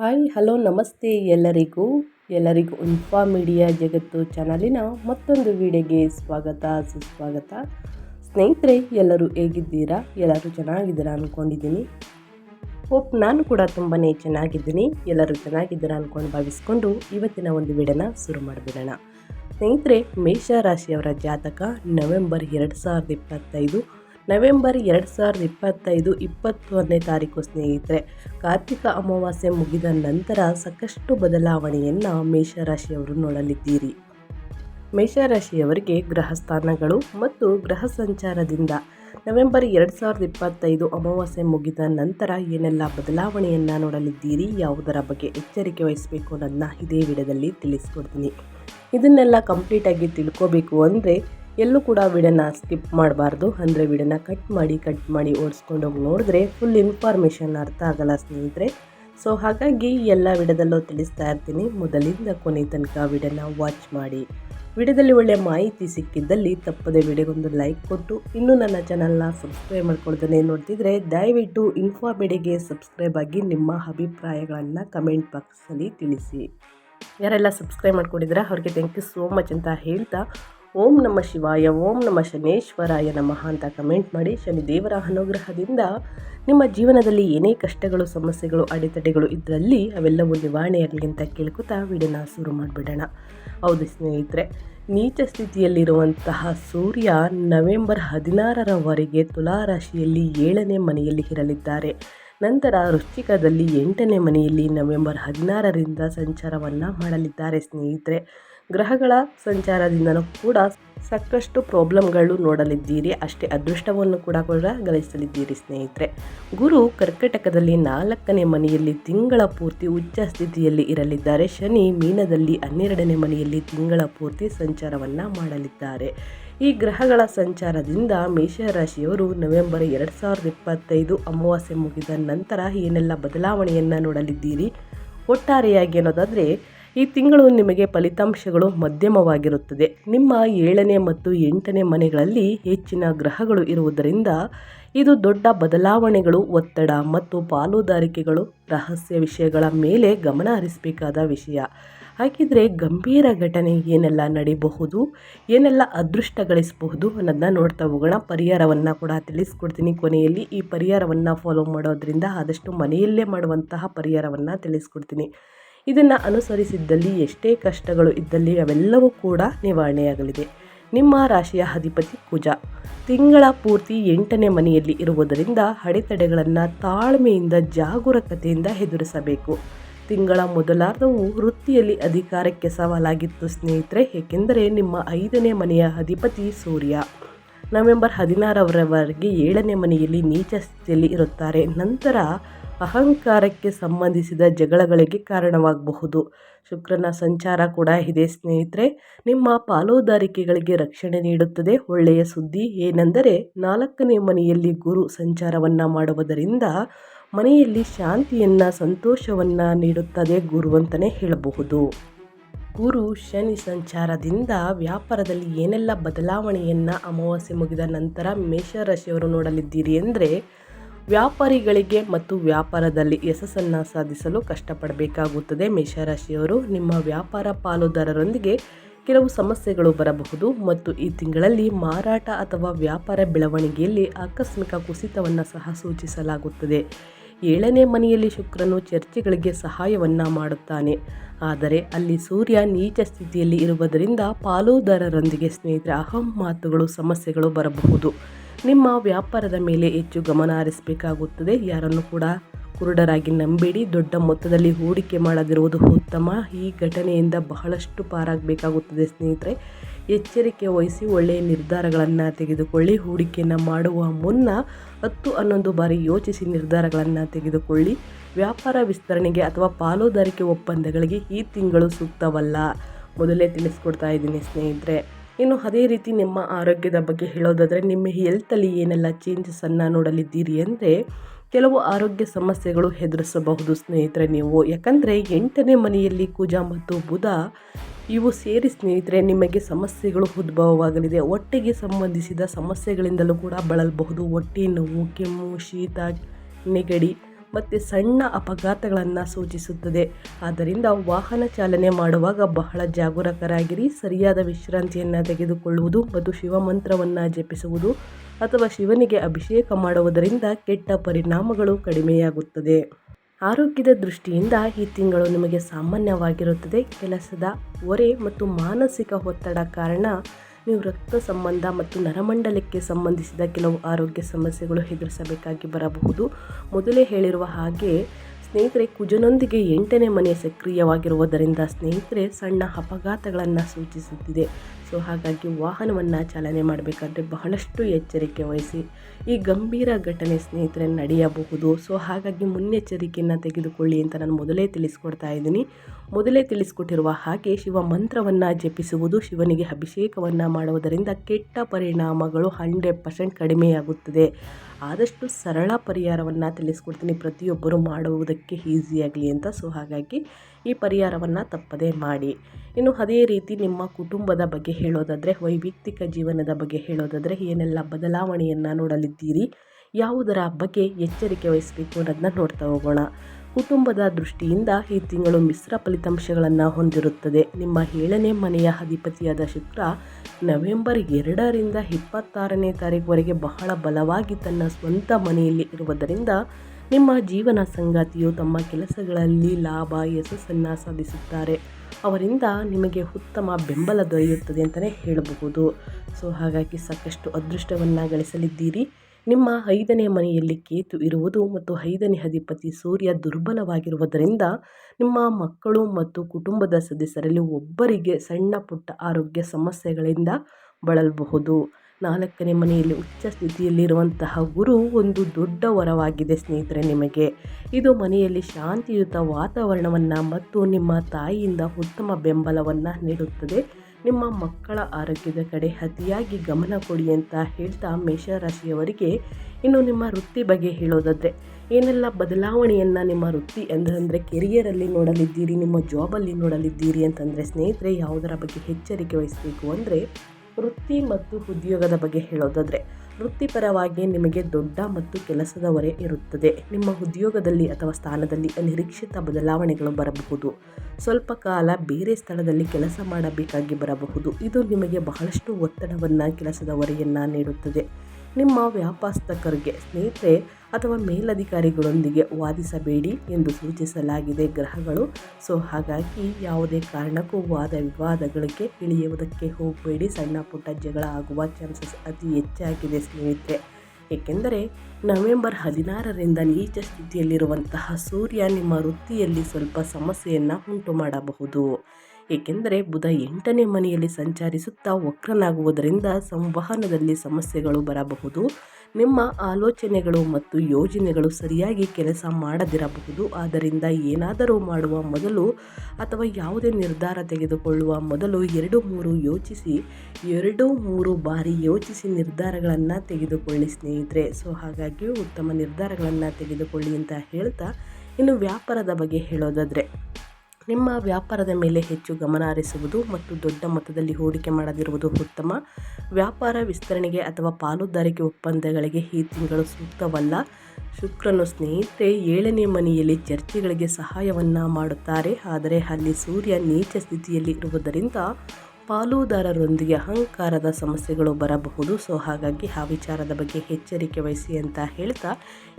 Hi, hello, ನಮಸ್ತೆ ಎಲ್ಲರಿಗೂ. ಎಲ್ಲರಿಗೂ ಇನ್ಫಾ ಮೀಡಿಯಾ ಜಗತ್ತು ಚಾನಲಿನ ಮತ್ತೊಂದು ವಿಡಿಯೋಗೆ ಸ್ವಾಗತ, ಸುಸ್ವಾಗತ. ಸ್ನೇಹಿತರೆ, ಎಲ್ಲರೂ ಹೇಗಿದ್ದೀರಾ? ಎಲ್ಲರೂ ಚೆನ್ನಾಗಿದ್ದೀರಾ ಅಂದ್ಕೊಂಡಿದ್ದೀನಿ ಹೋಪ್ ನಾನು ಕೂಡ ತುಂಬಾ ಚೆನ್ನಾಗಿದ್ದೀನಿ. ಎಲ್ಲರೂ ಚೆನ್ನಾಗಿದ್ದೀರಾ ಅಂದ್ಕೊಂಡು ಭಾವಿಸ್ಕೊಂಡು ಇವತ್ತಿನ ಒಂದು ವಿಡಿಯೋನ ಶುರು ಮಾಡಿಬಿಡೋಣ. ಸ್ನೇಹಿತರೆ ಮೇಷ ರಾಶಿಯವರ ಜಾತಕ ನವೆಂಬರ್ ಎರಡು ಸಾವಿರದ ಇಪ್ಪತ್ತೈದು. ನವೆಂಬರ್ ಎರಡು ಸಾವಿರದ ಇಪ್ಪತ್ತೈದು ಇಪ್ಪತ್ತೊಂದನೇ ತಾರೀಕು ಸ್ನೇಹಿತರೆ, ಕಾರ್ತಿಕ ಅಮಾವಾಸ್ಯೆ ಮುಗಿದ ನಂತರ ಸಾಕಷ್ಟು ಬದಲಾವಣೆಯನ್ನು ಮೇಷರಾಶಿಯವರು ನೋಡಲಿದ್ದೀರಿ. ಮೇಷರಾಶಿಯವರಿಗೆ ಗ್ರಹ ಸ್ಥಾನಗಳು ಮತ್ತು ಗ್ರಹ ಸಂಚಾರದಿಂದ ನವೆಂಬರ್ ಎರಡು ಸಾವಿರದ ಇಪ್ಪತ್ತೈದು ಅಮಾವಾಸ್ಯೆ ಮುಗಿದ ನಂತರ ಏನೆಲ್ಲ ಬದಲಾವಣೆಯನ್ನು ನೋಡಲಿದ್ದೀರಿ, ಯಾವುದರ ಬಗ್ಗೆ ಎಚ್ಚರಿಕೆ ವಹಿಸಬೇಕು ಅನ್ನೋದನ್ನ ಇದೇ ವಿಡಿಯೋದಲ್ಲಿ ತಿಳಿಸ್ಕೊಡ್ತೀನಿ. ಇದನ್ನೆಲ್ಲ ಕಂಪ್ಲೀಟಾಗಿ ತಿಳ್ಕೋಬೇಕು ಅಂದರೆ ಎಲ್ಲೂ ಕೂಡ ವಿಡಿಯೋನ ಸ್ಕಿಪ್ ಮಾಡಬಾರ್ದು. ಅಂದರೆ ವಿಡಿಯೋನ ಕಟ್ ಮಾಡಿ ಕಟ್ ಮಾಡಿ ಓಡಿಸ್ಕೊಂಡು ಹೋಗಿ ನೋಡಿದ್ರೆ ಫುಲ್ ಇನ್ಫಾರ್ಮೇಷನ್ ಅರ್ಥ ಆಗಲ್ಲ ಸ್ನೇಹಿತರೆ. ಸೊ ಹಾಗಾಗಿ ಎಲ್ಲ ವಿಡಿಯೋದಲ್ಲೂ ತಿಳಿಸ್ತಾ ಇರ್ತೀನಿ. ಮೊದಲಿಂದ ಕೊನೆ ತನಕ ವಿಡಿಯೋನ ವಾಚ್ ಮಾಡಿ. ವಿಡಿಯೋದಲ್ಲಿ ಒಳ್ಳೆಯ ಮಾಹಿತಿ ಸಿಕ್ಕಿದ್ದಲ್ಲಿ ತಪ್ಪದೆ ವಿಡಿಯೋಗೊಂದು ಲೈಕ್ ಕೊಟ್ಟು, ಇನ್ನೂ ನನ್ನ ಚಾನಲ್ನ ಸಬ್ಸ್ಕ್ರೈಬ್ ಮಾಡ್ಕೊಳ್ತಾನೆ ನೋಡ್ತಿದ್ರೆ, ದಯವಿಟ್ಟು ಇನ್ಫಾ ವಿಡಿಯೋಗೆ ಸಬ್ಸ್ಕ್ರೈಬ್ ಆಗಿ ನಿಮ್ಮ ಅಭಿಪ್ರಾಯಗಳನ್ನು ಕಮೆಂಟ್ ಬಾಕ್ಸಲ್ಲಿ ತಿಳಿಸಿ. ಯಾರೆಲ್ಲ ಸಬ್ಸ್ಕ್ರೈಬ್ ಮಾಡ್ಕೊಂಡಿದ್ರೆ ಅವ್ರಿಗೆ ಥ್ಯಾಂಕ್ ಯು ಸೋ ಮಚ್ ಅಂತ ಹೇಳ್ತಾ ಓಂ ನಮ್ಮ ಶಿವಾಯ, ಓಂ ನಮ್ಮ ಶನೇಶ್ವರಾಯ ನಮಃ ಅಂತ ಕಮೆಂಟ್ ಮಾಡಿ ಶನಿ ದೇವರ ಅನುಗ್ರಹದಿಂದ ನಿಮ್ಮ ಜೀವನದಲ್ಲಿ ಏನೇ ಕಷ್ಟಗಳು, ಸಮಸ್ಯೆಗಳು, ಅಡೆತಡೆಗಳು ಇದರಲ್ಲಿ ಅವೆಲ್ಲವೂ ನಿವಾರಣೆಯಾಗಲಿ ಅಂತ ಕೇಳ್ಕೊತಾ ವಿಡಿಯೋನ ಶುರು ಮಾಡಿಬಿಡೋಣ. ಹೌದು ಸ್ನೇಹಿತರೆ, ನೀಚ ಸ್ಥಿತಿಯಲ್ಲಿರುವಂತಹ ಸೂರ್ಯ ನವೆಂಬರ್ ಹದಿನಾರರವರೆಗೆ ತುಲಾರಾಶಿಯಲ್ಲಿ ಏಳನೇ ಮನೆಯಲ್ಲಿ ಇರಲಿದ್ದಾರೆ. ನಂತರ ವೃಶ್ಚಿಕದಲ್ಲಿ ಎಂಟನೇ ಮನೆಯಲ್ಲಿ ನವೆಂಬರ್ ಹದಿನಾರರಿಂದ ಸಂಚಾರವನ್ನು ಮಾಡಲಿದ್ದಾರೆ ಸ್ನೇಹಿತರೆ. ಗ್ರಹಗಳ ಸಂಚಾರದಿಂದಲೂ ಕೂಡ ಸಾಕಷ್ಟು ಪ್ರಾಬ್ಲಮ್ಗಳು ನೋಡಲಿದ್ದೀರಿ. ಅಷ್ಟೇ ಅದೃಷ್ಟವನ್ನು ಕೂಡ ಕೂಡ ಗಳಿಸಲಿದ್ದೀರಿ ಸ್ನೇಹಿತರೆ. ಗುರು ಕರ್ಕಟಕದಲ್ಲಿ ನಾಲ್ಕನೇ ಮನೆಯಲ್ಲಿ ತಿಂಗಳ ಪೂರ್ತಿ ಉಚ್ಚ ಸ್ಥಿತಿಯಲ್ಲಿ ಇರಲಿದ್ದಾರೆ. ಶನಿ ಮೀನದಲ್ಲಿ ಹನ್ನೆರಡನೇ ಮನೆಯಲ್ಲಿ ತಿಂಗಳ ಪೂರ್ತಿ ಸಂಚಾರವನ್ನು ಮಾಡಲಿದ್ದಾರೆ. ಈ ಗ್ರಹಗಳ ಸಂಚಾರದಿಂದ ಮೇಷರಾಶಿಯವರು ನವೆಂಬರ್ ಎರಡು ಸಾವಿರದ ಇಪ್ಪತ್ತೈದು ಅಮಾವಾಸ್ಯೆ ಮುಗಿದ ನಂತರ ಏನೆಲ್ಲ ಬದಲಾವಣೆಯನ್ನು ನೋಡಲಿದ್ದೀರಿ? ಒಟ್ಟಾರೆಯಾಗಿ ಅನ್ನೋದಾದರೆ ಈ ತಿಂಗಳು ನಿಮಗೆ ಫಲಿತಾಂಶಗಳು ಮಧ್ಯಮವಾಗಿರುತ್ತದೆ. ನಿಮ್ಮ ಏಳನೇ ಮತ್ತು ಎಂಟನೇ ಮನೆಗಳಲ್ಲಿ ಹೆಚ್ಚಿನ ಗ್ರಹಗಳು ಇರುವುದರಿಂದ ಇದು ದೊಡ್ಡ ಬದಲಾವಣೆಗಳು, ಒತ್ತಡ ಮತ್ತು ಪಾಲುದಾರಿಕೆಗಳು, ರಹಸ್ಯ ವಿಷಯಗಳ ಮೇಲೆ ಗಮನ ಹರಿಸಬೇಕಾದ ವಿಷಯ. ಹಾಗಿದ್ರೆ ಗಂಭೀರ ಘಟನೆ ಏನೆಲ್ಲ ನಡೀಬಹುದು, ಏನೆಲ್ಲ ಅದೃಷ್ಟ ಗಳಿಸಬಹುದು ಅನ್ನೋದನ್ನ ನೋಡ್ತಾ ಹೋಗೋಣ. ಪರಿಹಾರವನ್ನು ಕೂಡ ತಿಳಿಸ್ಕೊಡ್ತೀನಿ ಕೊನೆಯಲ್ಲಿ. ಈ ಪರಿಹಾರವನ್ನು ಫಾಲೋ ಮಾಡೋದ್ರಿಂದ ಆದಷ್ಟು ಮನೆಯಲ್ಲೇ ಮಾಡುವಂತಹ ಪರಿಹಾರವನ್ನು ತಿಳಿಸ್ಕೊಡ್ತೀನಿ. ಇದನ್ನು ಅನುಸರಿಸಿದ್ದಲ್ಲಿ ಎಷ್ಟೇ ಕಷ್ಟಗಳು ಇದ್ದಲ್ಲಿ ಅವೆಲ್ಲವೂ ಕೂಡ ನಿವಾರಣೆಯಾಗಲಿದೆ. ನಿಮ್ಮ ರಾಶಿಯ ಅಧಿಪತಿ ಕುಜ. ತಿಂಗಳ ಪೂರ್ತಿ ಎಂಟನೇ ಮನೆಯಲ್ಲಿ ಇರುವುದರಿಂದ ಅಡೆತಡೆಗಳನ್ನು ತಾಳ್ಮೆಯಿಂದ ಜಾಗರೂಕತೆಯಿಂದ ಎದುರಿಸಬೇಕು. ತಿಂಗಳ ಮೊದಲಾರ್ಧವು ವೃತ್ತಿಯಲ್ಲಿ ಅಧಿಕಾರಕ್ಕೆ ಸವಾಲಾಗಿತ್ತು ಸ್ನೇಹಿತರೆ, ಏಕೆಂದರೆ ನಿಮ್ಮ ಐದನೇ ಮನೆಯ ಅಧಿಪತಿ ಸೂರ್ಯ. ನವೆಂಬರ್ ಹದಿನಾರರವರೆಗೆ ಏಳನೇ ಮನೆಯಲ್ಲಿ ನೀಚ ಸ್ಥಿತಿಯಲ್ಲಿ ಇರುತ್ತಾರೆ. ನಂತರ ಅಹಂಕಾರಕ್ಕೆ ಸಂಬಂಧಿಸಿದ ಜಗಳಗಳಿಗೆ ಕಾರಣವಾಗಬಹುದು. ಶುಕ್ರನ ಸಂಚಾರ ಕೂಡ ಇದೆ ಸ್ನೇಹಿತರೆ. ನಿಮ್ಮ ಪಾಲುದಾರಿಕೆಗಳಿಗೆ ರಕ್ಷಣೆ ನೀಡುತ್ತದೆ. ಒಳ್ಳೆಯ ಸುದ್ದಿ ಏನೆಂದರೆ, ನಾಲ್ಕನೇ ಮನೆಯಲ್ಲಿ ಗುರು ಸಂಚಾರವನ್ನು ಮಾಡುವುದರಿಂದ ಮನೆಯಲ್ಲಿ ಶಾಂತಿಯನ್ನು, ಸಂತೋಷವನ್ನು ನೀಡುತ್ತದೆ ಗುರು ಅಂತಲೇ ಹೇಳಬಹುದು. ಗುರು ಶನಿ ಸಂಚಾರದಿಂದ ವ್ಯಾಪಾರದಲ್ಲಿ ಏನೆಲ್ಲ ಬದಲಾವಣೆಯನ್ನು ಅಮಾವಾಸ್ಯೆ ಮುಗಿದ ನಂತರ ಮೇಷರಾಶಿಯವರು ನೋಡಲಿದ್ದೀರಿ ಅಂದರೆ ವ್ಯಾಪಾರಿಗಳಿಗೆ ಮತ್ತು ವ್ಯಾಪಾರದಲ್ಲಿ ಯಶಸ್ಸನ್ನು ಸಾಧಿಸಲು ಕಷ್ಟಪಡಬೇಕಾಗುತ್ತದೆ. ಮೇಷರಾಶಿಯವರು ನಿಮ್ಮ ವ್ಯಾಪಾರ ಪಾಲುದಾರರೊಂದಿಗೆ ಕೆಲವು ಸಮಸ್ಯೆಗಳು ಬರಬಹುದು ಮತ್ತು ಈ ತಿಂಗಳಲ್ಲಿ ಮಾರಾಟ ಅಥವಾ ವ್ಯಾಪಾರ ಬೆಳವಣಿಗೆಯಲ್ಲಿ ಆಕಸ್ಮಿಕ ಕುಸಿತವನ್ನು ಸಹ ಸೂಚಿಸಲಾಗುತ್ತದೆ. ಏಳನೇ ಮನೆಯಲ್ಲಿ ಶುಕ್ರನು ಚರ್ಚೆಗಳಿಗೆ ಸಹಾಯವನ್ನು ಮಾಡುತ್ತಾನೆ. ಆದರೆ ಅಲ್ಲಿ ಸೂರ್ಯ ನೀಚ ಸ್ಥಿತಿಯಲ್ಲಿ ಇರುವುದರಿಂದ ಪಾಲುದಾರರೊಂದಿಗೆ ಸ್ನೇಹಿತರ ಅಹಂ ಮಾತುಗಳು, ಸಮಸ್ಯೆಗಳು ಬರಬಹುದು. ನಿಮ್ಮ ವ್ಯಾಪಾರದ ಮೇಲೆ ಹೆಚ್ಚು ಗಮನ ಹರಿಸಬೇಕಾಗುತ್ತದೆ. ಯಾರನ್ನು ಕೂಡ ಕುರುಡರಾಗಿ ನಂಬೇಡಿ. ದೊಡ್ಡ ಮೊತ್ತದಲ್ಲಿ ಹೂಡಿಕೆ ಮಾಡದಿರುವುದು ಉತ್ತಮ. ಈ ಘಟನೆಯಿಂದ ಬಹಳಷ್ಟು ಪಾರಾಗಬೇಕಾಗುತ್ತದೆ ಸ್ನೇಹಿತರೆ. ಎಚ್ಚರಿಕೆ ವಹಿಸಿ ಒಳ್ಳೆಯ ನಿರ್ಧಾರಗಳನ್ನು ತೆಗೆದುಕೊಳ್ಳಿ. ಹೂಡಿಕೆಯನ್ನು ಮಾಡುವ ಮುನ್ನ ಹತ್ತು ಹನ್ನೊಂದು ಬಾರಿ ಯೋಚಿಸಿ ನಿರ್ಧಾರಗಳನ್ನು ತೆಗೆದುಕೊಳ್ಳಿ. ವ್ಯಾಪಾರ ವಿಸ್ತರಣೆಗೆ ಅಥವಾ ಪಾಲುದಾರಿಕೆ ಒಪ್ಪಂದಗಳಿಗೆ ಈ ತಿಂಗಳು ಸೂಕ್ತವಲ್ಲ. ಮೊದಲೇ ತಿಳಿಸ್ಕೊಡ್ತಾ ಇದ್ದೀನಿ ಸ್ನೇಹಿತರೆ. ಇನ್ನು ಅದೇ ರೀತಿ ನಿಮ್ಮ ಆರೋಗ್ಯದ ಬಗ್ಗೆ ಹೇಳೋದಾದರೆ, ನಿಮ್ಮ ಹೆಲ್ತಲ್ಲಿ ಏನೆಲ್ಲ ಚೇಂಜಸನ್ನು ನೋಡಲಿದ್ದೀರಿ ಅಂದರೆ, ಕೆಲವು ಆರೋಗ್ಯ ಸಮಸ್ಯೆಗಳು ಎದುರಿಸಬಹುದು ಸ್ನೇಹಿತರೆ ನೀವು. ಯಾಕಂದರೆ, ಎಂಟನೇ ಮನೆಯಲ್ಲಿ ಕುಜ ಮತ್ತು ಬುಧ, ಇವು ಸೇರಿ ಸ್ನೇಹಿತರೆ, ನಿಮಗೆ ಸಮಸ್ಯೆಗಳು ಉದ್ಭವವಾಗಲಿದೆ. ಹೊಟ್ಟೆಗೆ ಸಂಬಂಧಿಸಿದ ಸಮಸ್ಯೆಗಳಿಂದಲೂ ಕೂಡ ಬಳಲಬಹುದು. ಹೊಟ್ಟೆ ನೋವು, ಕೆಮ್ಮು, ಶೀತ, ನೆಗಡಿ ಮತ್ತು ಸಣ್ಣ ಅಪಘಾತಗಳನ್ನು ಸೂಚಿಸುತ್ತದೆ. ಆದ್ದರಿಂದ ವಾಹನ ಚಾಲನೆ ಮಾಡುವಾಗ ಬಹಳ ಜಾಗರೂಕರಾಗಿರಿ. ಸರಿಯಾದ ವಿಶ್ರಾಂತಿಯನ್ನು ತೆಗೆದುಕೊಳ್ಳುವುದು ಮತ್ತು ಶಿವಮಂತ್ರವನ್ನು ಜಪಿಸುವುದು ಅಥವಾ ಶಿವನಿಗೆ ಅಭಿಷೇಕ ಮಾಡುವುದರಿಂದ ಕೆಟ್ಟ ಪರಿಣಾಮಗಳು ಕಡಿಮೆಯಾಗುತ್ತದೆ. ಆರೋಗ್ಯದ ದೃಷ್ಟಿಯಿಂದ ಈ ತಿಂಗಳು ನಿಮಗೆ ಸಾಮಾನ್ಯವಾಗಿರುತ್ತದೆ. ಕೆಲಸದ ಹೊರೆ ಮತ್ತು ಮಾನಸಿಕ ಒತ್ತಡ ಕಾರಣ ನೀವು ರಕ್ತ ಸಂಬಂಧ ಮತ್ತು ನರಮಂಡಲಕ್ಕೆ ಸಂಬಂಧಿಸಿದ ಕೆಲವು ಆರೋಗ್ಯ ಸಮಸ್ಯೆಗಳು ಎದುರಿಸಬೇಕಾಗಿ ಬರಬಹುದು. ಮೊದಲೇ ಹೇಳಿರುವ ಹಾಗೆ, ಸ್ನೇಹಿತರೆ, ಕುಜನೊಂದಿಗೆ ಎಂಟನೇ ಮನೆ ಸಕ್ರಿಯವಾಗಿರುವುದರಿಂದ ಸ್ನೇಹಿತರೆ, ಸಣ್ಣ ಅಪಘಾತಗಳನ್ನು ಸೂಚಿಸುತ್ತಿದೆ. ಸೊ ಹಾಗಾಗಿ ವಾಹನವನ್ನು ಚಾಲನೆ ಮಾಡಬೇಕಾದ್ರೆ ಬಹಳಷ್ಟು ಎಚ್ಚರಿಕೆ ವಹಿಸಿ ಈ ಗಂಭೀರ ಘಟನೆ ಸ್ನೇಹಿತರೆ ನಡೆಯಬಹುದು. ಸೊ ಹಾಗಾಗಿ ಮುನ್ನೆಚ್ಚರಿಕೆಯನ್ನು ತೆಗೆದುಕೊಳ್ಳಿ ಅಂತ ನಾನು ಮೊದಲೇ ತಿಳಿಸ್ಕೊಡ್ತಾ ಇದ್ದೀನಿ. ಮೊದಲೇ ತಿಳಿಸ್ಕೊಟ್ಟಿರುವ ಹಾಗೆ ಶಿವ ಮಂತ್ರವನ್ನು ಜಪಿಸುವುದು, ಶಿವನಿಗೆ ಅಭಿಷೇಕವನ್ನು ಮಾಡುವುದರಿಂದ ಕೆಟ್ಟ ಪರಿಣಾಮಗಳು ಹಂಡ್ರೆಡ್ ಪರ್ಸೆಂಟ್ ಕಡಿಮೆಯಾಗುತ್ತದೆ. ಆದಷ್ಟು ಸರಳ ಪರಿಹಾರವನ್ನು ತಿಳಿಸ್ಕೊಡ್ತೀನಿ. ಪ್ರತಿಯೊಬ್ಬರು ಮಾಡುವುದಕ್ಕೆ ಈಸಿಯಾಗಲಿ ಅಂತ. ಸೊ ಹಾಗಾಗಿ ಈ ಪರಿಹಾರವನ್ನು ತಪ್ಪದೇ ಮಾಡಿ. ಇನ್ನು ಅದೇ ರೀತಿ ನಿಮ್ಮ ಕುಟುಂಬದ ಬಗ್ಗೆ ಹೇಳೋದಾದರೆ, ವೈಯಕ್ತಿಕ ಜೀವನದ ಬಗ್ಗೆ ಹೇಳೋದಾದರೆ ಏನೆಲ್ಲ ಬದಲಾವಣೆಯನ್ನು ನೋಡಲಿದ್ದೀರಿ, ಯಾವುದರ ಬಗ್ಗೆ ಎಚ್ಚರಿಕೆ ವಹಿಸಬೇಕು ಅನ್ನೋದನ್ನ ನೋಡ್ತಾ ಹೋಗೋಣ. ಕುಟುಂಬದ ದೃಷ್ಟಿಯಿಂದ ಈ ತಿಂಗಳು ಮಿಶ್ರ ಫಲಿತಾಂಶಗಳನ್ನು ಹೊಂದಿರುತ್ತದೆ. ನಿಮ್ಮ ಏಳನೇ ಮನೆಯ ಅಧಿಪತಿಯಾದ ಶುಕ್ರ ನವೆಂಬರ್ ಎರಡರಿಂದ ಇಪ್ಪತ್ತಾರನೇ ತಾರೀಕುವರೆಗೆ ಬಹಳ ಬಲವಾಗಿ ತನ್ನ ಸ್ವಂತ ಮನೆಯಲ್ಲಿ ಇರುವುದರಿಂದ ನಿಮ್ಮ ಜೀವನ ಸಂಗಾತಿಯು ತಮ್ಮ ಕೆಲಸಗಳಲ್ಲಿ ಲಾಭ, ಯಶಸ್ಸನ್ನು ಸಾಧಿಸುತ್ತಾರೆ. ಅವರಿಂದ ನಿಮಗೆ ಉತ್ತಮ ಬೆಂಬಲ ದೊರೆಯುತ್ತದೆ ಅಂತಲೇ ಹೇಳಬಹುದು. ಸೊ, ಹಾಗಾಗಿ ಸಾಕಷ್ಟು ಅದೃಷ್ಟವನ್ನು ಗಳಿಸಲಿದ್ದೀರಿ. ನಿಮ್ಮ ಐದನೇ ಮನೆಯಲ್ಲಿ ಕೇತು ಇರುವುದು ಮತ್ತು ಐದನೇ ಅಧಿಪತಿ ಸೂರ್ಯ ದುರ್ಬಲವಾಗಿರುವುದರಿಂದ ನಿಮ್ಮ ಮಕ್ಕಳು ಮತ್ತು ಕುಟುಂಬದ ಸದಸ್ಯರಲ್ಲಿ ಒಬ್ಬರಿಗೆ ಸಣ್ಣ ಪುಟ್ಟ ಆರೋಗ್ಯ ಸಮಸ್ಯೆಗಳಿಂದ ಬಳಲಬಹುದು. ನಾಲ್ಕನೇ ಮನೆಯಲ್ಲಿ ಉಚ್ಚ ಸ್ಥಿತಿಯಲ್ಲಿರುವಂತಹ ಗುರು ಒಂದು ದೊಡ್ಡ ವರವಾಗಿದೆ ಸ್ನೇಹಿತರೆ ನಿಮಗೆ. ಇದು ಮನೆಯಲ್ಲಿ ಶಾಂತಿಯುತ ವಾತಾವರಣವನ್ನು ಮತ್ತು ನಿಮ್ಮ ತಾಯಿಯಿಂದ ಉತ್ತಮ ಬೆಂಬಲವನ್ನು ನೀಡುತ್ತದೆ. ನಿಮ್ಮ ಮಕ್ಕಳ ಆರೋಗ್ಯದ ಕಡೆ ಅತಿಯಾಗಿ ಗಮನ ಕೊಡಿ ಅಂತ ಹೇಳ್ತಾ ಮೇಷರಾಶಿಯವರಿಗೆ ಇನ್ನು ನಿಮ್ಮ ವೃತ್ತಿ ಬಗ್ಗೆ ಹೇಳೋದಾದರೆ, ಏನೆಲ್ಲ ಬದಲಾವಣೆಯನ್ನು ನಿಮ್ಮ ವೃತ್ತಿ ಅಂದರೆ ಕೆರಿಯರಲ್ಲಿ ನೋಡಲಿದ್ದೀರಿ, ನಿಮ್ಮ ಜಾಬಲ್ಲಿ ನೋಡಲಿದ್ದೀರಿ ಅಂತಂದರೆ ಸ್ನೇಹಿತರೆ, ಯಾವುದರ ಬಗ್ಗೆ ಎಚ್ಚರಿಕೆ ವಹಿಸಬೇಕು ಅಂದರೆ ವೃತ್ತಿ ಮತ್ತು ಉದ್ಯೋಗದ ಬಗ್ಗೆ ಹೇಳೋದಾದರೆ, ವೃತ್ತಿಪರವಾಗಿ ನಿಮಗೆ ದೊಡ್ಡ ಮತ್ತು ಕೆಲಸದ ಹೊರೆ ಇರುತ್ತದೆ. ನಿಮ್ಮ ಉದ್ಯೋಗದಲ್ಲಿ ಅಥವಾ ಸ್ಥಾನದಲ್ಲಿ ಅನಿರೀಕ್ಷಿತ ಬದಲಾವಣೆಗಳು ಬರಬಹುದು. ಸ್ವಲ್ಪ ಕಾಲ ಬೇರೆ ಸ್ಥಳದಲ್ಲಿ ಕೆಲಸ ಮಾಡಬೇಕಾಗಿ ಬರಬಹುದು. ಇದು ನಿಮಗೆ ಬಹಳಷ್ಟು ಒತ್ತಡವನ್ನು, ಕೆಲಸದ ಹೊರೆಯನ್ನು ನೀಡುತ್ತದೆ. ನಿಮ್ಮ ವ್ಯಾಪಾಸ್ತಕರಿಗೆ, ಸ್ನೇಹಿತರೆ ಅಥವಾ ಮೇಲಧಿಕಾರಿಗಳೊಂದಿಗೆ ವಾದಿಸಬೇಡಿ ಎಂದು ಸೂಚಿಸಲಾಗಿದೆ ಗ್ರಹಗಳು. ಸೊ, ಹಾಗಾಗಿ ಯಾವುದೇ ಕಾರಣಕ್ಕೂ ವಾದ ವಿವಾದಗಳಿಗೆ ಇಳಿಯುವುದಕ್ಕೆ ಹೋಗಬೇಡಿ. ಸಣ್ಣ ಪುಟ್ಟ ಜಗಳ ಆಗುವ ಚಾನ್ಸಸ್ ಅತಿ ಹೆಚ್ಚಾಗಿದೆ ಸ್ನೇಹಿತರೆ. ಏಕೆಂದರೆ ನವೆಂಬರ್ ಹದಿನಾರರಿಂದ ನೀಚ ಸ್ಥಿತಿಯಲ್ಲಿರುವಂತಹ ಸೂರ್ಯ ನಿಮ್ಮ ವೃತ್ತಿಯಲ್ಲಿ ಸ್ವಲ್ಪ ಸಮಸ್ಯೆಯನ್ನು ಉಂಟು ಮಾಡಬಹುದು ಏಕೆಂದರೆ ಬುಧ ಎಂಟನೇ ಮನೆಯಲ್ಲಿ ಸಂಚರಿಸುತ್ತಾ ವಕ್ರನಾಗುವುದರಿಂದ ಸಂವಹನದಲ್ಲಿ ಸಮಸ್ಯೆಗಳು ಬರಬಹುದು. ನಿಮ್ಮ ಆಲೋಚನೆಗಳು ಮತ್ತು ಯೋಜನೆಗಳು ಸರಿಯಾಗಿ ಕೆಲಸ ಮಾಡದಿರಬಹುದು. ಆದ್ದರಿಂದ ಏನಾದರೂ ಮಾಡುವ ಮೊದಲು ಅಥವಾ ಯಾವುದೇ ನಿರ್ಧಾರ ತೆಗೆದುಕೊಳ್ಳುವ ಮೊದಲು ಎರಡು ಮೂರು ಯೋಚಿಸಿ, ಎರಡು ಮೂರು ಬಾರಿ ಯೋಚಿಸಿ ನಿರ್ಧಾರಗಳನ್ನು ತೆಗೆದುಕೊಳ್ಳಿ ಸ್ನೇಹಿತರೆ. ಸೊ ಹಾಗಾಗಿ ಉತ್ತಮ ನಿರ್ಧಾರಗಳನ್ನು ತೆಗೆದುಕೊಳ್ಳಿ ಅಂತ ಹೇಳ್ತಾ ಇನ್ನು ವ್ಯಾಪಾರದ ಬಗ್ಗೆ ಹೇಳೋದಾದರೆ ನಿಮ್ಮ ವ್ಯಾಪಾರದ ಮೇಲೆ ಹೆಚ್ಚು ಗಮನ ಹರಿಸುವುದು ಮತ್ತು ದೊಡ್ಡ ಮೊತ್ತದಲ್ಲಿ ಹೂಡಿಕೆ ಮಾಡದಿರುವುದು ಉತ್ತಮ. ವ್ಯಾಪಾರ ವಿಸ್ತರಣೆಗೆ ಅಥವಾ ಪಾಲುದಾರಿಕೆ ಒಪ್ಪಂದಗಳಿಗೆ ಈ ತಿಂಗಳು ಸೂಕ್ತವಲ್ಲ. ಶುಕ್ರನು ಸ್ನೇಹಿತರೆ, ಏಳನೇ ಮನೆಯಲ್ಲಿ ಚರ್ಚೆಗಳಿಗೆ ಸಹಾಯವನ್ನು ಮಾಡುತ್ತಾರೆ. ಆದರೆ ಅಲ್ಲಿ ಸೂರ್ಯ ನೀಚ ಸ್ಥಿತಿಯಲ್ಲಿ ಇರುವುದರಿಂದ ಪಾಲುದಾರರೊಂದಿಗೆ ಅಹಂಕಾರದ ಸಮಸ್ಯೆಗಳು ಬರಬಹುದು. ಸೊ, ಹಾಗಾಗಿ ಆ ವಿಚಾರದ ಬಗ್ಗೆ ಎಚ್ಚರಿಕೆ ವಹಿಸಿ ಅಂತ ಹೇಳ್ತಾ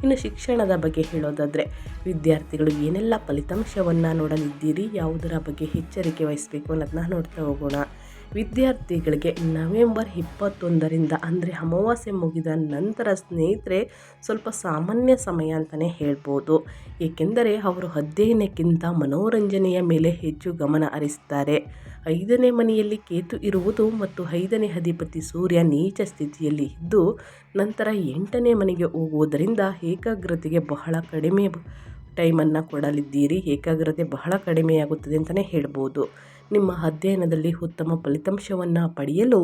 ಇನ್ನು ಶಿಕ್ಷಣದ ಬಗ್ಗೆ ಹೇಳೋದಾದರೆ, ವಿದ್ಯಾರ್ಥಿಗಳು ಏನೆಲ್ಲ ಫಲಿತಾಂಶವನ್ನು ನೋಡಲಿದ್ದೀರಿ, ಯಾವುದರ ಬಗ್ಗೆ ಎಚ್ಚರಿಕೆ ವಹಿಸಬೇಕು ಅನ್ನೋದನ್ನ ನೋಡ್ತಾ ಹೋಗೋಣ. ವಿದ್ಯಾರ್ಥಿಗಳಿಗೆ ನವೆಂಬರ್ ಇಪ್ಪತ್ತೊಂದರಿಂದ, ಅಂದರೆ ಅಮಾವಾಸ್ಯೆ ಮುಗಿದ ನಂತರ ಸ್ನೇಹಿತರೆ, ಸ್ವಲ್ಪ ಸಾಮಾನ್ಯ ಸಮಯ ಅಂತಲೇ ಹೇಳ್ಬೋದು. ಏಕೆಂದರೆ ಅವರು ಅಧ್ಯಯನಕ್ಕಿಂತ ಮನೋರಂಜನೆಯ ಮೇಲೆ ಹೆಚ್ಚು ಗಮನ ಹರಿಸ್ತಾರೆ. ಐದನೇ ಮನೆಯಲ್ಲಿ ಕೇತು ಇರುವುದು ಮತ್ತು ಐದನೇ ಅಧಿಪತಿ ಸೂರ್ಯ ನೀಚ ಸ್ಥಿತಿಯಲ್ಲಿ ಇದ್ದು, ನಂತರ ಎಂಟನೇ ಮನೆಗೆ ಹೋಗುವುದರಿಂದ ಏಕಾಗ್ರತೆಗೆ ಬಹಳ ಕಡಿಮೆ ಟೈಮನ್ನು ಕೊಡಲಿದ್ದೀರಿ. ಏಕಾಗ್ರತೆ ಬಹಳ ಕಡಿಮೆಯಾಗುತ್ತದೆ ಅಂತಲೇ ಹೇಳ್ಬೋದು. ನಿಮ್ಮ ಅಧ್ಯಯನದಲ್ಲಿ ಉತ್ತಮ ಫಲಿತಾಂಶವನ್ನು ಪಡೆಯಲು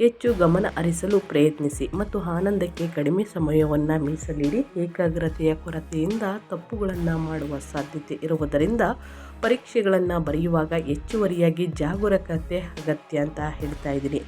ಹೆಚ್ಚು ಗಮನ ಹರಿಸಲು ಪ್ರಯತ್ನಿಸಿ ಮತ್ತು ಆನಂದಕ್ಕೆ ಕಡಿಮೆ ಸಮಯವನ್ನು ಮೀಸಲಿಡಿ. ಏಕಾಗ್ರತೆಯ ಕೊರತೆಯಿಂದ ತಪ್ಪುಗಳನ್ನು ಮಾಡುವ ಸಾಧ್ಯತೆ ಇರುವುದರಿಂದ ಪರೀಕ್ಷೆಗಳನ್ನು ಬರೆಯುವಾಗ ಹೆಚ್ಚುವರಿಯಾಗಿ ಜಾಗರೂಕತೆ ಅಗತ್ಯ ಅಂತ ಹೇಳ್ತಾ ಇದ್ದೀನಿ.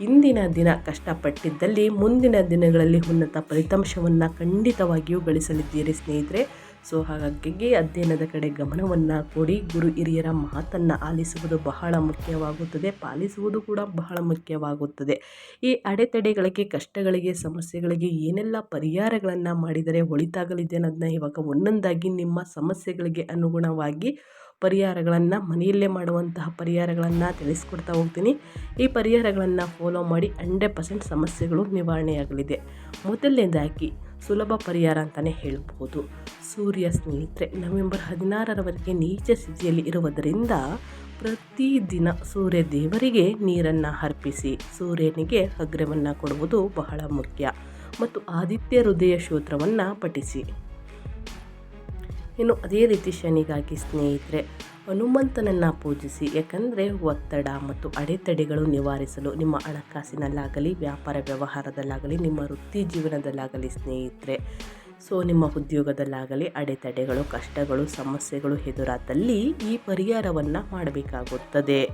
ಇಂದಿನ ದಿನ ಕಷ್ಟಪಟ್ಟಿದ್ದಲ್ಲಿ ಮುಂದಿನ ದಿನಗಳಲ್ಲಿ ಉನ್ನತ ಫಲಿತಾಂಶವನ್ನು ಖಂಡಿತವಾಗಿಯೂ ಗಳಿಸಲಿದ್ದೀರಿ ಸ್ನೇಹಿತರೆ. ಸೊ ಹಾಗಾಗಿ ಅಧ್ಯಯನದ ಕಡೆ ಗಮನವನ್ನು ಕೊಡಿ. ಗುರು ಹಿರಿಯರ ಮಾತನ್ನು ಆಲಿಸುವುದು ಬಹಳ ಮುಖ್ಯವಾಗುತ್ತದೆ. ಪಾಲಿಸುವುದು ಕೂಡ ಬಹಳ ಮುಖ್ಯವಾಗುತ್ತದೆ. ಈ ಅಡೆತಡೆಗಳಿಗೆ, ಕಷ್ಟಗಳಿಗೆ, ಸಮಸ್ಯೆಗಳಿಗೆ ಏನೆಲ್ಲ ಪರಿಹಾರಗಳನ್ನು ಮಾಡಿದರೆ ಒಳಿತಾಗಲಿದೆ ಅನ್ನೋದನ್ನ ಇವಾಗ ಒಂದೊಂದಾಗಿ ನಿಮ್ಮ ಸಮಸ್ಯೆಗಳಿಗೆ ಅನುಗುಣವಾಗಿ ಪರಿಹಾರಗಳನ್ನು, ಮನೆಯಲ್ಲೇ ಮಾಡುವಂತಹ ಪರಿಹಾರಗಳನ್ನು ತಿಳಿಸ್ಕೊಡ್ತಾ ಹೋಗ್ತೀನಿ. ಈ ಪರಿಹಾರಗಳನ್ನು ಫಾಲೋ ಮಾಡಿ ಹಂಡ್ರೆಡ್ ಪರ್ಸೆಂಟ್ ಸಮಸ್ಯೆಗಳು ನಿವಾರಣೆಯಾಗಲಿದೆ. ಮೊದಲನೇದಾಗಿ ಸುಲಭ ಪರಿಹಾರ ಅಂತಲೇ ಹೇಳ್ಬೋದು. ಸೂರ್ಯ ಸ್ನೇಹಿತರೆ, ನವೆಂಬರ್ ಹದಿನಾರರವರೆಗೆ ನೀಚ ಸ್ಥಿತಿಯಲ್ಲಿ ಇರುವುದರಿಂದ ಪ್ರತಿದಿನ ಸೂರ್ಯ ದೇವರಿಗೆ ನೀರನ್ನು ಅರ್ಪಿಸಿ, ಸೂರ್ಯನಿಗೆ ಅಗ್ರವನ್ನು ಕೊಡುವುದು ಬಹಳ ಮುಖ್ಯ. ಮತ್ತು ಆದಿತ್ಯ ಹೃದಯ ಶೋತ್ರವನ್ನು ಪಠಿಸಿ. ಇನ್ನು ಅದೇ ರೀತಿ ಶನಿಗಾಗಿ ಸ್ನೇಹಿತರೆ, ಹನುಮಂತನನ್ನು ಪೂಜಿಸಿ, ಯಾಕಂದರೆ ಒತ್ತಡ ಮತ್ತು ಅಡೆತಡೆಗಳು ನಿವಾರಿಸಲು ನಿಮ್ಮ ಹಣಕಾಸಿನಲ್ಲಾಗಲಿ, ವ್ಯಾಪಾರ ವ್ಯವಹಾರದಲ್ಲಾಗಲಿ, ನಿಮ್ಮ ವೃತ್ತಿ ಜೀವನದಲ್ಲಾಗಲಿ ಸ್ನೇಹಿತರೆ, ಸೊ ನಿಮ್ಮ ಉದ್ಯೋಗದಲ್ಲಾಗಲಿ ಅಡೆತಡೆಗಳು, ಕಷ್ಟಗಳು, ಸಮಸ್ಯೆಗಳು ಎದುರಾದಲ್ಲಿ ಈ ಪರಿಹಾರವನ್ನು ಮಾಡಬೇಕಾಗುತ್ತದೆ.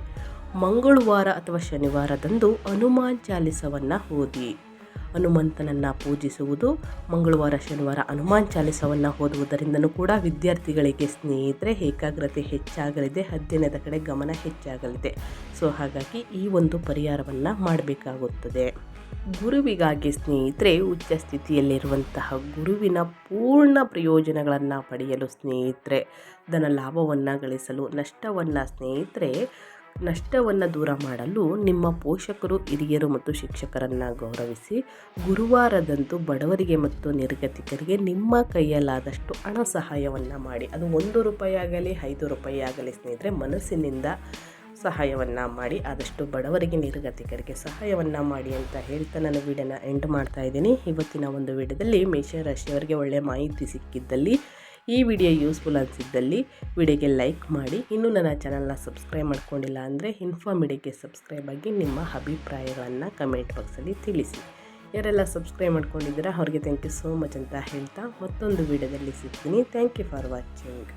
ಮಂಗಳವಾರ ಅಥವಾ ಶನಿವಾರದಂದು ಹನುಮಾನ್ ಚಾಲಿಸವನ್ನು ಓದಿ. ಹನುಮಂತನನ್ನು ಪೂಜಿಸುವುದು, ಮಂಗಳವಾರ, ಶನಿವಾರ ಹನುಮಾನ್ ಚಾಲಿಸವನ್ನು ಓದುವುದರಿಂದನೂ ಕೂಡ ವಿದ್ಯಾರ್ಥಿಗಳಿಗೆ ಸ್ನೇಹಿತರೆ ಏಕಾಗ್ರತೆ ಹೆಚ್ಚಾಗಲಿದೆ ಅಧ್ಯಯನದ ಕಡೆ ಗಮನ ಹೆಚ್ಚಾಗಲಿದೆ. ಸೊ, ಹಾಗಾಗಿ ಈ ಒಂದು ಪರಿಹಾರವನ್ನು ಮಾಡಬೇಕಾಗುತ್ತದೆ. ಗುರುವಿಗಾಗಿ ಸ್ನೇಹಿತರೆ ಉಚ್ಚ ಸ್ಥಿತಿಯಲ್ಲಿರುವಂತಹ ಗುರುವಿನ ಪೂರ್ಣ ಪ್ರಯೋಜನಗಳನ್ನು ಪಡೆಯಲು ಸ್ನೇಹಿತರೆ, ಧನ ಲಾಭವನ್ನು ಗಳಿಸಲು, ನಷ್ಟವನ್ನು ಸ್ನೇಹಿತರೆ ನಷ್ಟವನ್ನು ದೂರ ಮಾಡಲು ನಿಮ್ಮ ಪೋಷಕರು, ಹಿರಿಯರು ಮತ್ತು ಶಿಕ್ಷಕರನ್ನು ಗೌರವಿಸಿ ಗುರುವಾರದಂದು ಬಡವರಿಗೆ ಮತ್ತು ನಿರ್ಗತಿಕರಿಗೆ ನಿಮ್ಮ ಕೈಯಲ್ಲಾದಷ್ಟು ಹಣ ಸಹಾಯವನ್ನು ಮಾಡಿ. ಅದು ಒಂದು ರೂಪಾಯಿ ಆಗಲಿ, ಐದು ರೂಪಾಯಿ ಆಗಲಿ ಸ್ನೇಹಿತರೆ, ಮನಸ್ಸಿನಿಂದ ಸಹಾಯವನ್ನು ಮಾಡಿ, ಆದಷ್ಟು ಬಡವರಿಗೆ, ನಿರ್ಗತಿಕರಿಗೆ ಸಹಾಯವನ್ನು ಮಾಡಿ ಅಂತ ಹೇಳ್ತಾ ನಾನು ವಿಡಿಯೋನ ಎಂಡ್ ಮಾಡ್ತಾ ಇದ್ದೀನಿ. ಇವತ್ತಿನ ಒಂದು ವಿಡಿಯೋದಲ್ಲಿ ಮೇಷರಾಶಿಯವರಿಗೆ ಒಳ್ಳೆಯ ಮಾಹಿತಿ ಸಿಕ್ಕಿದ್ದಲ್ಲಿ ಈ ವಿಡಿಯೋ ಯೂಸ್ಫುಲ್ ಅನಿಸಿದ್ದಲ್ಲಿ ವಿಡಿಯೋಗೆ ಲೈಕ್ ಮಾಡಿ. ಇನ್ನೂ ನನ್ನ ಚಾನಲ್ನ ಸಬ್ಸ್ಕ್ರೈಬ್ ಮಾಡ್ಕೊಂಡಿಲ್ಲ ಅಂದರೆ ಇನ್ಫಾರ್ಮಿಡಿಗೆ ಸಬ್ಸ್ಕ್ರೈಬ್ ಆಗಿ ನಿಮ್ಮ ಅಭಿಪ್ರಾಯಗಳನ್ನು ಕಮೆಂಟ್ ಬಾಕ್ಸಲ್ಲಿ ತಿಳಿಸಿ. ಯಾರೆಲ್ಲ ಸಬ್ಸ್ಕ್ರೈಬ್ ಮಾಡ್ಕೊಂಡಿದ್ದೀರಾ ಅವ್ರಿಗೆ ಥ್ಯಾಂಕ್ ಯು ಸೋ ಮಚ್ ಅಂತ ಹೇಳ್ತಾ ಮತ್ತೊಂದು ವಿಡಿಯೋದಲ್ಲಿ ಸಿಗ್ತೀನಿ. Thank you for watching